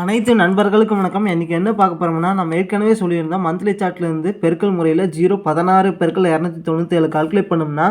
அனைத்து நண்பர்களுக்கும் வணக்கம். இன்றைக்கி என்ன பார்க்க போகிறோம்னா நம்ம ஏற்கனவே சொல்லியிருந்தோம் மந்த்லி சார்ட்லேருந்து பெருக்கல் முறையில் ஜீரோ பதினாறு பெருக்கல் இரநூத்தி தொண்ணூற்றி ஏழு கால்குலேட் பண்ணோம்னா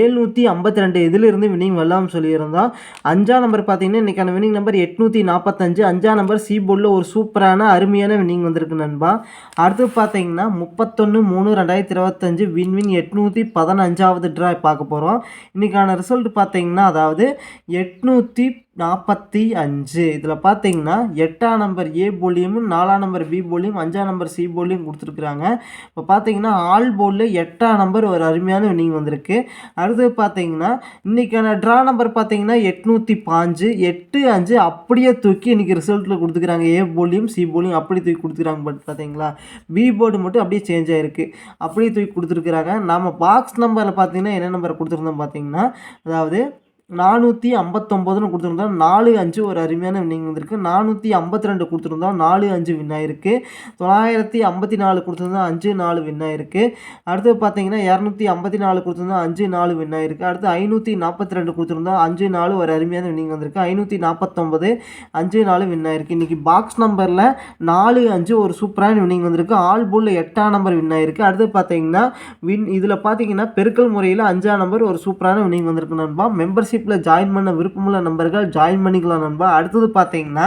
ஏழ்நூற்றி ஐம்பத்தி ரெண்டு இதிலிருந்து வினிங் வரலாம் சொல்லியிருந்தோம். அஞ்சாம் நம்பர் பார்த்தீங்கன்னா இன்றைக்கான வினிங் நம்பர் எட்நூற்றி நாற்பத்தஞ்சு அஞ்சாம் நம்பர் சி போர்டில் ஒரு சூப்பரான அருமையான வினிங் வந்திருக்கு நண்பா. அடுத்து பார்த்தீங்கன்னா முப்பத்தொன்று மூணு ரெண்டாயிரத்தி இருபத்தஞ்சு வின் வின் எட்நூற்றி பதினஞ்சாவது ட்ரா பார்க்க போகிறோம் இன்றைக்கான ரிசல்ட் பார்த்தீங்கன்னா அதாவது எட்நூற்றி நாற்பத்தி அஞ்சு. இதில் பார்த்தீங்கன்னா எட்டாம் நம்பர் ஏ போலியும் நாலாம் நம்பர் பி போலியும் அஞ்சாம் நம்பர் சி போலியும் கொடுத்துருக்குறாங்க. இப்போ பார்த்தீங்கன்னா ஆல் போலில் எட்டாம் நம்பர் ஒரு அருமையான வினிங் வந்திருக்கு. அடுத்தது பார்த்தீங்கன்னா இன்றைக்கான ட்ரா நம்பர் பார்த்தீங்கன்னா எட்நூற்றி பாஞ்சு. எட்டு அஞ்சு அப்படியே தூக்கி இன்றைக்கி ரிசல்ட்டில் கொடுத்துக்கிறாங்க. ஏ போலியும் சி போலியும் அப்படி தூக்கி கொடுத்துக்கிறாங்க. பட் பார்த்தீங்களா பி போர்டு மட்டும் அப்படியே சேஞ்ச் ஆகிருக்கு அப்படியே தூக்கி கொடுத்துருக்குறாங்க. நம்ம பாக்ஸ் நம்பரில் பார்த்தீங்கன்னா என்ன நம்பர் கொடுத்துருந்தோம் பார்த்தீங்கன்னா அதாவது நானூற்றி ஐம்பத்தொம்போதுன்னு கொடுத்துருந்தோம் நாலு அஞ்சு ஒரு அருமையான வின்னிங் வந்திருக்கு. நானூற்றி ஐம்பத்தி ரெண்டு கொடுத்துருந்தோம் நாலு அஞ்சு வின் ஆயிருக்கு. தொள்ளாயிரத்தி ஐம்பத்தி நாலு கொடுத்துருந்தோம் அஞ்சு நாலு வின் ஆயிருக்கு. அடுத்து பார்த்தீங்கன்னா இரநூத்தி ஐம்பத்தி நாலு கொடுத்துருந்தோம் அஞ்சு நாலு வின் ஆயிருக்கு. அடுத்து ஐநூற்றி நாற்பத்தி ரெண்டு கொடுத்துருந்தோம் அஞ்சு நாலு ஒரு அருமையான வின்னிங் வந்திருக்கு. ஐநூற்றி நாற்பத்தொம்பது அஞ்சு நாலு வின் ஆயிருக்கு. இன்றைக்கி பாக்ஸ் நம்பரில் நாலு அஞ்சு ஒரு சூப்பரான வின்னிங் வந்திருக்கு. ஆல் போலில் எட்டாம் நம்பர் வின் ஆயிருக்கு. அடுத்து பார்த்தீங்கன்னா வின் இதில் பார்த்தீங்கன்னா பெருக்கல் முறையில் அஞ்சாம் நம்பர் ஒரு சூப்பரான வின்னிங் வந்திருக்கு நண்பா. மெம்பர்ஷிப் மெம்பர்ஷிப்பில் ஜாயின் பண்ண விருப்பமுள்ள நண்பர்கள் ஜாயின் பண்ணிக்கலாம் நண்பா. அடுத்தது பார்த்தீங்கன்னா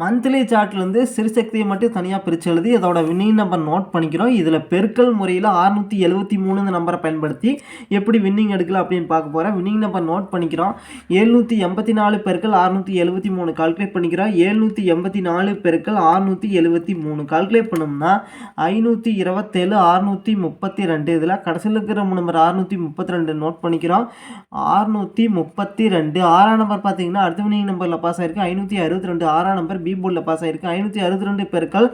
மந்த்லி சார்ட்லேருந்து சிறுசக்தியை மட்டும் தனியாக பிரித்து எழுதி அதோட வின்னிங் நம்பர் நோட் பண்ணிக்கிறோம். இதில் பெருக்கல் முறையில் அறுநூற்றி எழுபத்தி மூணு நம்பரை பயன்படுத்தி எப்படி வின்னிங் எடுக்கலாம் அப்படின்னு பார்க்க போகிறேன் வின்னிங் நம்பர் நோட் பண்ணிக்கிறோம். ஏழ்நூற்றி எண்பத்தி நாலு பெருக்கள் அறுநூற்றி எழுபத்தி மூணு கால்குலேட் பண்ணிக்கிறோம். ஏழ்நூற்றி எண்பத்தி நாலு பெருக்கள் அறுநூற்றி எழுபத்தி மூணு கால்குலேட் பண்ணோம்னா ஐநூற்றி இருபத்தேழு அறுநூற்றி முப்பத்தி ரெண்டு. இதில் கடைசியில் இருக்கிற நம்பர் அறுநூற்றி முப்பத்தி ரெண்டு நோட் பண்ணிக்கிறோம். அறுநூற்றி முப்பத்தி ரெண்டு. ஆறாம் நம்பர் பார்த்தீங்கன்னா அடுத்த வின்னிங் நம்பரில் பாஸ் ஆயிருக்கு. ஐநூற்றி அறுபத்தி ரெண்டு. ஆறாம் நம்பர் பி போர்டில் பாஸ் ஆகிருக்கு ஐநூற்றி அறுபத்தி ரெண்டு பெருக்கள்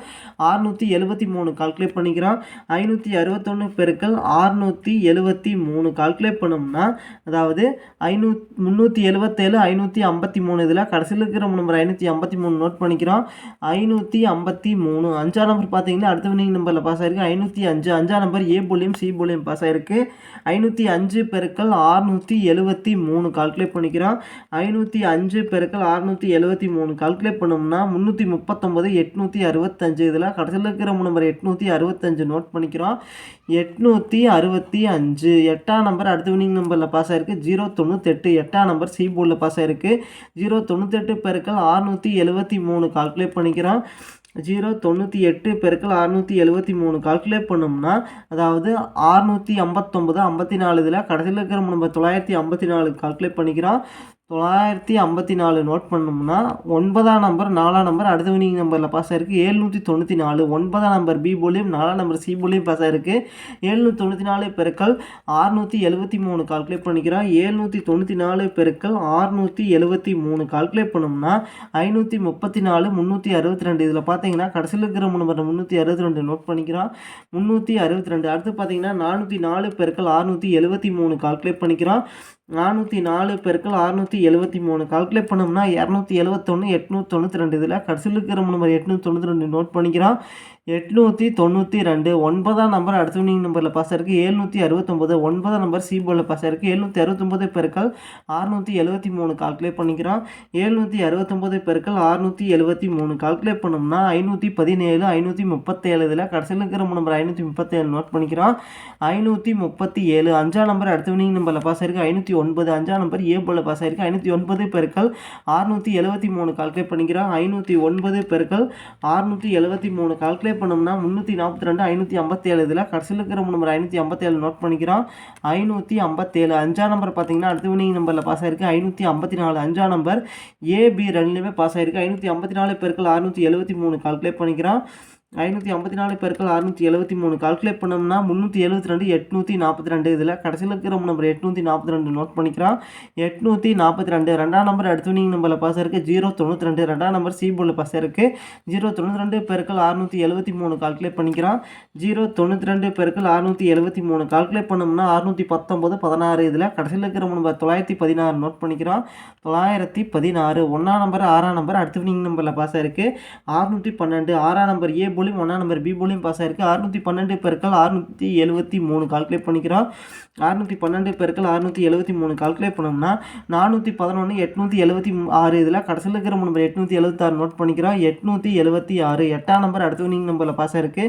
ஆறுநூற்றி எழுபத்தி மூணு கால்குலேட் பண்ணிக்கிறோம் ஐநூற்றி அறுபத்தொன்று பெருக்கள் ஆறுநூற்றி எழுபத்தி மூணு கால்குலேட் பண்ணோம்னா அதாவது ஐநூ முந்நூற்றி எழுபத்தேழு ஐநூற்றி ஐம்பத்தி மூணு இதில் கடைசியில் இருக்கிற நம்பர் ஐநூற்றி ஐம்பத்தி மூணு நோட் பண்ணிக்கிறோம் ஐநூற்றி ஐம்பத்தி மூணு அஞ்சாம் நம்பர் பார்த்தீங்கன்னா அடுத்த வினிங் நம்பரில் பாஸ் ஆயிருக்கு. ஐநூற்றி அஞ்சு அஞ்சாம் நம்பர் ஏ போலியும் சி போலியும் பாஸ் ஆயிருக்கு. ஐநூற்றி அஞ்சு பெருக்கள் ஆறுநூற்றி எழுபத்தி மூணு கால்குலேட் பண்ணிக்கிறோம் ஐநூற்றி அஞ்சு பெருக்கள் ஆறுநூற்றி எழுபத்தி மூணு கால்குலேட் பண்ணோம்னா முந்நூற்றி முப்பத்தொம்பது எட்நூற்றி அறுபத்தஞ்சு. இதில் கடைசியில் இருக்கிற நம்பர் எட்நூற்றி அறுபத்தஞ்சு நோட் பண்ணிக்கிறோம். எட்நூற்றி அறுபத்தி அஞ்சு. எட்டாம் நம்பர் அடுத்த வினிங் நம்பரில் பாஸ் ஆயிருக்கு. ஜீரோ தொண்ணூத்தெட்டு. எட்டாம் நம்பர் சி போர்டில் பாஸ் ஆயிருக்கு. ஜீரோ தொண்ணூத்தெட்டு பெருக்கள் ஆறுநூற்றி எழுபத்தி மூணு கால்குலேட் பண்ணிக்கிறோம். ஜீரோ தொண்ணூற்றி எட்டு பெருக்கள் அறுநூற்றி எழுபத்தி மூணு கால்குலேட் பண்ணோம்னா அதாவது அறுநூற்றி ஐம்பத்தொம்பது ஐம்பத்தி நாலு இதில் கடைசியில் இருக்கிற நம்ம தொள்ளாயிரத்தி ஐம்பத்தி நாலு கால்குலேட் பண்ணிக்கிறோம். தொள்ளாயிரத்தி ஐம்பத்தி நாலு நோட் பண்ணோம்னா ஒன்பதாம் நம்பர் நாலாம் நம்பர் அடுத்த வினிங் நம்பரில் பாஸ் ஆயிருக்கு. ஏழ்நூற்றி தொண்ணூற்றி நாலு ஒன்பதாம் நம்பர் பி போலியும் நாலாம் நம்பர் சி போலியும் பாஸ் ஆயிருக்கு. ஏழ்நூற்றி தொண்ணூற்றி நாலு பெருக்கள் ஆறுநூற்றி எழுபத்தி மூணு கால்குலேட் பண்ணிக்கிறோம். ஏழ்நூற்றி தொண்ணூற்றி நாலு பெருக்கள் ஆறுநூற்றி எழுபத்தி மூணு கால்குலேட் பண்ணோம்னா ஐநூற்றி முப்பத்தி நாலு முந்நூற்றி அறுபத்தி ரெண்டு. இதில் பார்த்தீங்கன்னா கடைசியில் இருக்கிற நம்பர் முந்நூற்றி அறுபத்தி ரெண்டு நோட் பண்ணிக்கிறோம். முந்நூற்றி அறுபத்தி ரெண்டு. அடுத்து பார்த்தீங்கன்னா நானூற்றி நாலு பெருக்கள் ஆறுநூற்றி எழுபத்தி மூணு கால்குலேட் பண்ணிக்கிறோம். நானூற்றி நாலு பெருக்கள் அறுநூற்றி எழுபத்தி மூணு. கால்குலேட் பண்ணோம்னா இரநூத்தி எழுபத்தொன்று எட்நூற்றி தொண்ணூற்றி ரெண்டு இதில் கடைசியில் இருக்கிற நம்பர் எட்நூற்றி தொண்ணூற்றி ரெண்டு நோட் பண்ணிக்கிறோம். எட்நூற்றி தொண்ணூற்றி ரெண்டு ஒன்பதாம் நம்பர் அடுத்தவனிங் நம்பரில் பாஸ் இருக்குது ஏழ்நூற்றி அறுபத்தொம்போது ஒன்பதாம் நம்பர் சி போர்டில் பாஸ் இருக்குது எழுநூற்றி அறுபத்தொம்போது பெருக்கள் அறுநூற்றி எழுபத்தி மூணு கால்குலேட் பண்ணிக்கிறோம். ஏழ்நூற்றி அறுபத்தொம்போது பெருக்கள் அறுநூற்றி எழுபத்தி மூணு கால்குலேட் பண்ணோம்னா ஐநூற்றி பதினேழு ஐநூற்றி முப்பத்தேழு இதில் கடைசியில் இருக்கிற நம்பர் ஐநூற்றி முப்பத்தேழு நோட் பண்ணிக்கிறோம். ஐநூற்றி முப்பத்தி ஏழு அஞ்சாம் நம்பர் அடுத்தவனிங் நம்பரில் பாஸ் இருக்குது ஐநூற்றி ஒன்பது அஞ்சாம் நம்பர் ஏ போர்டில் பாஸ் ஆயிருக்கு. ஐநூற்றி ஒன்பது பெருக்கள் அறுநூற்றி எழுபத்தி மூணு கால்குலேட் பண்ணிக்கிறோம். ஐநூற்றி ஒன்பது பெருக்கள் அறுநூற்றி எழுபத்தி மூணு கால்குலேட் பண்ணோம்னா முந்நூற்றி நாற்பத்தி ரெண்டு ஐநூற்றி ஐம்பத்தேழு இதில் கடைசியில் இருக்கிற நம்பர் ஐநூற்றி ஐம்பத்தேழு நோட் பண்ணிக்கிறோம். ஐநூற்றி ஐம்பத்தேழு அஞ்சாம் நம்பர் பார்த்தீங்கன்னா அடுத்த வினிங் நம்பரில் பாஸ் ஆயிருக்கு. ஐநூற்றி ஐம்பத்தி நாலு அஞ்சாம் நம்பர் ஏபி ரெண்டுலேயுமே பாஸ் ஆயிருக்கு. ஐநூற்றி ஐம்பத்தி நாலு பேருக்கு அறுநூற்றி எழுபத்தி மூணு கால்குலேட் பண்ணிக்கிறோம். ஐநூற்றி ஐம்பத்தி நாலு பேருக்கள் அறுநூற்றி எழுபத்தி மூணு. கால்குலேட் பண்ணோம்னா முந்நூற்றி எழுபத்தி ரெண்டு எட்நூற்றி நாற்பத்தி ரெண்டு. இதில் கடைசியில் இருக்கிற நம்பர் எட்நூற்றி நாற்பத்தி ரெண்டு நோட் பண்ணிக்கிறோம். எட்நூற்றி நாற்பத்தி ரெண்டு ரெண்டாம் நம்பர் அடுத்தவனிங் நம்பரில் பாஸ் இருக்குது ஜீரோ தொண்ணூற்றி ரெண்டு ரெண்டாம் நம்பர் சி போர்டில் பாஸ் இருக்குது ஜீரோ தொண்ணூற்றி ரெண்டு பெருக்கள் அறுநூற்றி எழுபத்தி மூணு கால்குலேட் பண்ணிக்கிறோம். ஜீரோ தொண்ணூற்றி ரெண்டு பெருக்கள் அறுநூற்றி எழுபத்தி மூணு கால்குலேட் பண்ணோம்னா அறுநூற்றி பத்தொம்பது பதினாறு. இதில் கடைசியில் இருக்கிற நம்பர் தொள்ளாயிரத்தி பதினாறு நோட் பண்ணிக்கிறோம். தொள்ளாயிரத்தி பதினாறு ஒன்றாம் நம்பர் ஆறாம் நம்பர் அடுத்தவனிங் நம்பரில் பாஸ் இருக்குது அறுநூற்றி பன்னெண்டு ஆறாம் நம்பர் ஏ போலியும் ஒன்றாம் நம்பர் பி போலியும் பாஸ் ஆயிருக்கு. அறுநூற்றி பன்னெண்டு பெருக்கள் அறுநூற்றி எழுபத்தி மூணு கால்குலேட் பண்ணிக்கிறோம். அறுநூற்றி பன்னெண்டு பெருக்கள் அறுநூற்றி எழுபத்தி மூணு கால்குலேட் பண்ணோம்னா நானூற்றி பதினொன்று எட்நூற்றி எழுபத்தி ஆறு இதில் கடைசியில் இருக்கிற நம்பர் எட்நூற்றி எழுபத்தாறு நோட் பண்ணிக்கிறோம். எட்நூற்றி எழுபத்தி ஆறு எட்டாம் நம்பர் அடுத்த வினிங் நம்பரில் பாஸ் ஆயிருக்கு.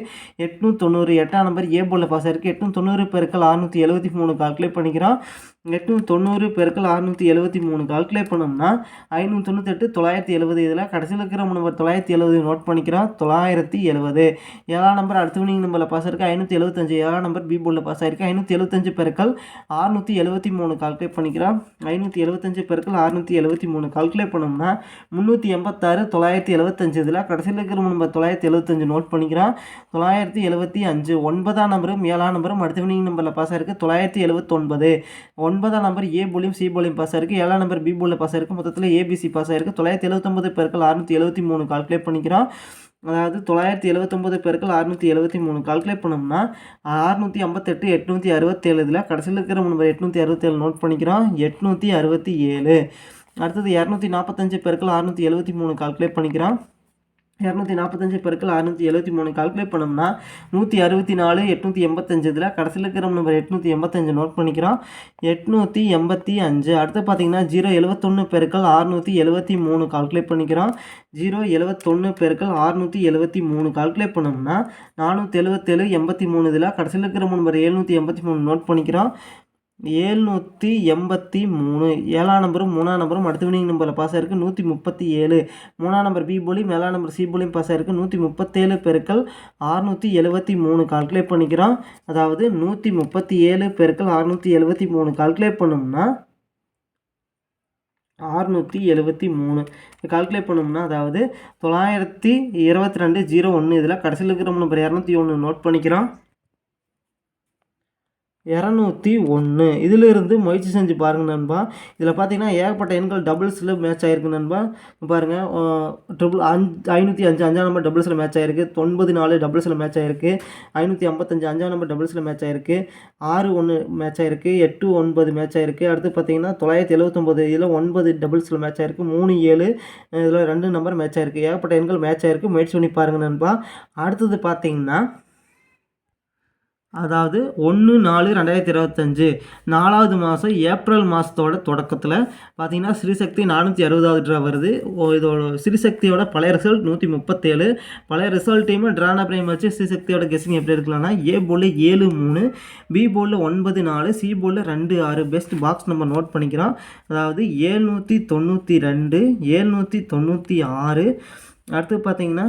எட்நூற்றி தொண்ணூறு எட்டாம் நம்பர் ஏ போலில் பாஸ் ஆயிருக்கு. எட்நூற்றி தொண்ணூறு பெருக்கள் அறுநூற்றி எழுபத்தி மூணு கால்குலேட் பண்ணிக்கிறோம். எட்நூற்றி தொண்ணூறு பெருக்கள் அறுநூற்றி எழுபத்தி மூணு கால்குலேட் பண்ணோம்னா ஐநூற்றி தொண்ணூத்தெட்டு தொள்ளாயிரத்தி எழுபது இதில் கடைசியில் இருக்கிற நம்பர் தொள்ளாயிரத்தி எழுபது நோட் பண்ணிக்கிறோம் தொள்ளாயிரத்தி எழுபது ஏழாம் நம்பர் அடுத்த வினிங் நம்பரில் பாஸ் ஆயிருக்கு. ஐநூற்றி எழுபத்தஞ்சு ஏழாம் நம்பர் பி போர்டில் பாஸ் ஆயிருக்கு. ஐநூற்றி எழுபத்தஞ்சு பெருக்கள் அறுநூற்றி எழுபத்தி மூணு கால்குலேட் பண்ணிக்கிறோம் ஐநூற்றி எழுபத்தஞ்சு பெருக்கள் அறுநூற்றி எழுபத்தி மூணு கால்குலேட் பண்ணோம்னா முந்நூற்றி எண்பத்தாறு தொள்ளாயிரத்தி எழுபத்தஞ்சு இதில் கடைசியில் இருக்கிற நம்பர் தொள்ளாயிரத்தி எழுபத்தஞ்சு நோட் பண்ணிக்கிறோம் தொள்ளாயிரத்தி எழுபத்தி அஞ்சு ஒன்பதாம் நம்பரும் ஏழாம் நம்பரும் அடுத்த வினிங் நம்பரில் பாஸ் ஆயிருக்கு. தொள்ளாயிரத்தி எழுபத்தொன்பது ஒன் ஒன்பதாம் நம்பர் ஏ போலியும் சி போலியும் பாஸ் ஆயிருக்கு. ஏழாம் நம்பர் பி போலில் பாஸ் ஆயிருக்கு. மொத்தத்தில் ஏபிசி பாஸ் ஆயிருக்கு. தொள்ளாயிரத்தி எழுபத்தொம்பது பேருக்கு அறுநூற்றி எழுபத்தி மூணு கால்குலேட் பண்ணிக்கிறோம். அதாவது தொள்ளாயிரத்தி எழுபத்தொம்பது பெருக்கள் அறுநூற்றி எழுபத்தி மூணு கால்குலேட் பண்ணோம்னா அறுநூற்றி ஐம்பத்தெட்டு எட்நூற்றி அறுபத்தேழு இதில் கடைசியில் இருக்கிற நம்பர் எட்நூற்றி அறுபத்தேழு நோட் பண்ணிக்கிறோம். எட்நூற்றி அறுபத்தி ஏழு. அடுத்தது இரநூத்தி நாற்பத்தஞ்சு பேருக்கு அறுநூற்றி எழுபத்தி மூணு கால்குலேட் பண்ணிக்கிறோம். இரநூத்தி நாற்பத்தஞ்சு பெருக்கள் அறுநூற்றி எழுபத்தி மூணு கால்குலேட் பண்ணோம்னா நூற்றி அறுபத்தி நாலு எட்நூற்றி எண்பத்தஞ்சு இதில் கடைசியில் இருக்கிற நம்பர் எட்நூற்றி எண்பத்தஞ்சு நோட் பண்ணிக்கிறோம். எட்நூற்றி எண்பத்தி அஞ்சு. அடுத்து பார்த்தீங்கன்னா ஜீரோ எழுபத்தொன்று பெருக்கள் அறுநூற்றி எழுபத்தி மூணு கால்குலேட் பண்ணிக்கிறோம். ஜீரோ எழுபத்தொன்று பெருக்கள் அறுநூற்றி எழுபத்தி மூணு கால்குலேட் பண்ணோம்னா நானூற்றி எழுபத்தேழு எண்பத்தி மூணு இதில் கடைசியில் இருக்கிற நம்பர் எழுநூற்றி எண்பத்தி மூணு நோட் பண்ணிக்கிறோம். ஏழ்நூற்றி எண்பத்தி மூணு. ஏழாம் நம்பரும் மூணாம் நம்பரும் அடுத்த வினிங் நம்பரில் பாஸ் ஆயிருக்கு நூற்றி முப்பத்தி ஏழு. மூணாம் நம்பர் பி போலியும் ஏழாம் நம்பர் சி போலியும் பாஸ் ஆயிருக்கு நூற்றி முப்பத்தேழு பெருக்கள் ஆறுநூற்றி எழுபத்தி மூணு கால்குலேட் பண்ணிக்கிறோம். அதாவது நூற்றி முப்பத்தி ஏழு பெருக்கள் அறுநூற்றி எழுபத்தி மூணு கால்குலேட் பண்ணோம்னா அறுநூற்றி எழுபத்தி மூணு. கால்குலேட் பண்ணோம்னா அதாவது தொள்ளாயிரத்தி இருபத்தி ரெண்டு ஜீரோ ஒன்று இதில் கடைசியில் இருக்கிற நம்பர் இரநூத்தி ஒன்று நோட் பண்ணிக்கிறோம். இரநூத்தி ஒன்று. இதிலிருந்து முயற்சி செஞ்சு பாருங்கள் நண்பா. இதில் பார்த்தீங்கன்னா ஏகப்பட்ட எண்கள் டபுள்ஸில் மேட்ச் ஆகிருக்கு நண்பா. பாருங்கள் ட்ரிபிள் அஞ்சு ஐநூற்றி அஞ்சு அஞ்சாம் நம்பர் டபுள்ஸில் மேட்ச் ஆகிருக்கு ஒன்பது நாலு டபுள்ஸில் மேட்ச் ஆகிருக்கு ஐநூற்றி ஐம்பத்தஞ்சு அஞ்சாம் நம்பர் டபுள்ஸில் மேட்ச் ஆகிருக்கு ஆறு ஒன்று மேட்ச் ஆகிருக்கு எட்டு ஒன்பது மேட்ச் ஆகிருக்கு அடுத்து பார்த்தீங்கன்னா தொள்ளாயிரத்தி எழுபத்தொம்போது இதில் ஒன்பது டபுள்ஸில் மேட்ச் ஆகிருக்கு மூணு ஏழு இதில் ரெண்டு நம்பர் மேட்ச் ஆகிருக்கு ஏகப்பட்ட எண்கள் மேட்ச் ஆகிருக்கு முயற்சி பண்ணி பாருங்கள் நண்பா. அடுத்தது பார்த்தீங்கன்னா அதாவது ஒன்று நாலு ரெண்டாயிரத்தி இருபத்தஞ்சு. நாலாவது மாதம் ஏப்ரல் மாதத்தோட தொடக்கத்தில் பார்த்திங்கன்னா ஸ்ரீசக்தி நானூற்றி அறுபதாவது ட்ரா வருது. ஓ இதோட ஸ்ரீசக்தியோட பழைய ரிசல்ட் நூற்றி முப்பத்தேழு. பழைய ரிசல்ட்டையுமே ட்ரானா பிரேம் வச்சு ஸ்ரீசக்தியோட கெஸ்ஸிங் எப்படி இருக்கலாம்னா ஏ போலில் ஏழு மூணு பி போலில் ஒன்பது நாலு சி போலில் ரெண்டு ஆறு. பெஸ்ட் பாக்ஸ் நம்ம நோட் பண்ணிக்கிறோம். அதாவது ஏழ்நூற்றி தொண்ணூற்றி ரெண்டு ஏழ்நூற்றி தொண்ணூற்றி ஆறு. அடுத்து பார்த்தீங்கன்னா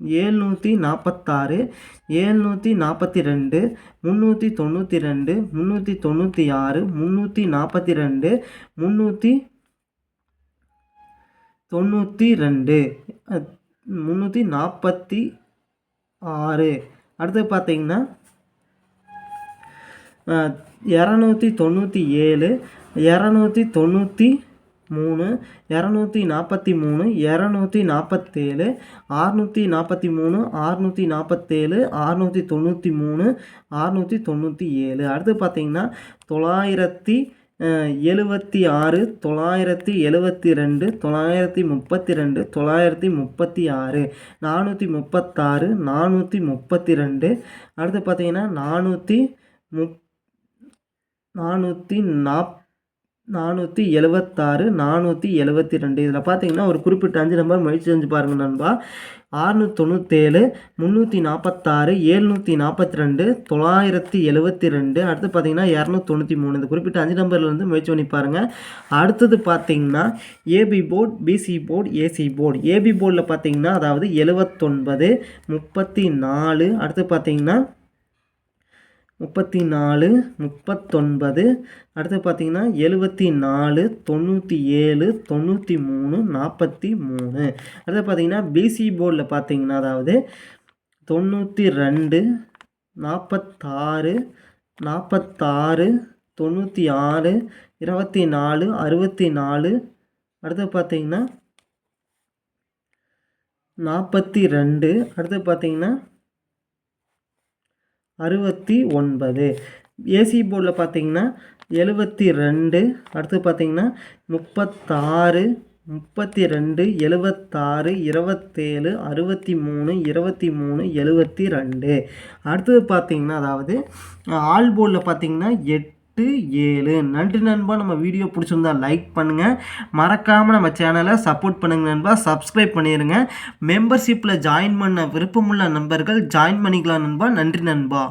ஏழ்நூற்றி நாற்பத்தாறு ஏழ்நூற்றி நாற்பத்தி ரெண்டு முந்நூற்றி தொண்ணூற்றி ரெண்டு முந்நூற்றி தொண்ணூற்றி ஆறு முந்நூற்றி நாற்பத்தி ரெண்டு முந்நூற்றி தொண்ணூற்றி ரெண்டு முந்நூற்றி நாற்பத்தி ஆறு. அடுத்து பார்த்தீங்கன்னா இரநூத்தி தொண்ணூற்றி ஏழு இரநூத்தி தொண்ணூற்றி மூணு இரநூத்தி நாற்பத்தி மூணு இரநூத்தி நாற்பத்தேழு ஆறுநூற்றி நாற்பத்தி மூணு ஆறுநூற்றி நாற்பத்தேழு ஆறுநூற்றி தொண்ணூற்றி மூணு ஆறுநூற்றி தொண்ணூற்றி ஏழு. அடுத்து பார்த்தீங்கன்னா தொள்ளாயிரத்தி எழுபத்தி ஆறு தொள்ளாயிரத்தி எழுபத்தி ரெண்டு தொள்ளாயிரத்தி முப்பத்தி ரெண்டு தொள்ளாயிரத்தி முப்பத்தி ஆறு நானூற்றி முப்பத்தாறு நானூற்றி முப்பத்தி ரெண்டு. அடுத்து பார்த்தீங்கன்னா நானூற்றி முப் நானூற்றி நாப் நானூற்றி எழுபத்தாறு நானூற்றி எழுபத்தி ரெண்டு. இதில் பார்த்தீங்கன்னா ஒரு குறிப்பிட்ட அஞ்சு நம்பர் முயற்சி செஞ்சு பாருங்கள் நண்பா. ஆறுநூற்றி தொண்ணூற்றேழு முந்நூற்றி நாற்பத்தாறு ஏழ்நூற்றி நாற்பத்தி ரெண்டு தொள்ளாயிரத்தி எழுபத்தி ரெண்டு. அடுத்து பார்த்தீங்கன்னா இரநூத்தி தொண்ணூற்றி மூணு. இந்த குறிப்பிட்ட அஞ்சு நம்பர்லேருந்து முயற்சி பண்ணி பாருங்கள் அடுத்தது பார்த்தீங்கன்னா AB board BC board AC board. AB போர்டில் பார்த்தீங்கன்னா அதாவது எழுபத்தொன்பது முப்பத்தி நாலு. அடுத்து பார்த்தீங்கன்னா முப்பத்தி நாலு முப்பத்தொன்பது அடுத்து பார்த்தீங்கன்னா எழுபத்தி நாலு தொண்ணூற்றி ஏழு தொண்ணூற்றி மூணு நாற்பத்தி மூணு அடுத்து பார்த்தீங்கன்னா பிசி போர்டில் பார்த்தீங்கன்னா அதாவது தொண்ணூற்றி ரெண்டு நாற்பத்தாறு நாற்பத்தாறு தொண்ணூற்றி ஆறு இருபத்தி நாலு அறுபத்தி நாலு அடுத்து பார்த்திங்கன்னா நாற்பத்தி ரெண்டு அடுத்து பார்த்திங்கன்னா அறுபத்தி ஒன்பது. ஏசி போர்டில் பார்த்தீங்கன்னா எழுபத்தி ரெண்டு அடுத்து பார்த்தீங்கன்னா முப்பத்தாறு முப்பத்தி ரெண்டு எழுபத்தாறு இருபத்தேழு அறுபத்தி மூணு இருபத்தி மூணு எழுபத்தி ரெண்டு. அடுத்தது பார்த்தீங்கன்னா அதாவது ஆல் போர்டில் பார்த்தீங்கன்னா எட்டு ஏழு. நன்றி நண்பா. நம்ம வீடியோ பிடிச்சிருந்தா லைக் பண்ணுங்கள் மறக்காமல் நம்ம சேனலை சப்போர்ட் பண்ணுங்க நண்பா. சப்ஸ்கிரைப் பண்ணிடுங்க மெம்பர்ஷிப்பில் ஜாயின் பண்ண விருப்பமுள்ள நண்பர்கள் ஜாயின் பண்ணிக்கலாம் நண்பா. நன்றி நண்பா.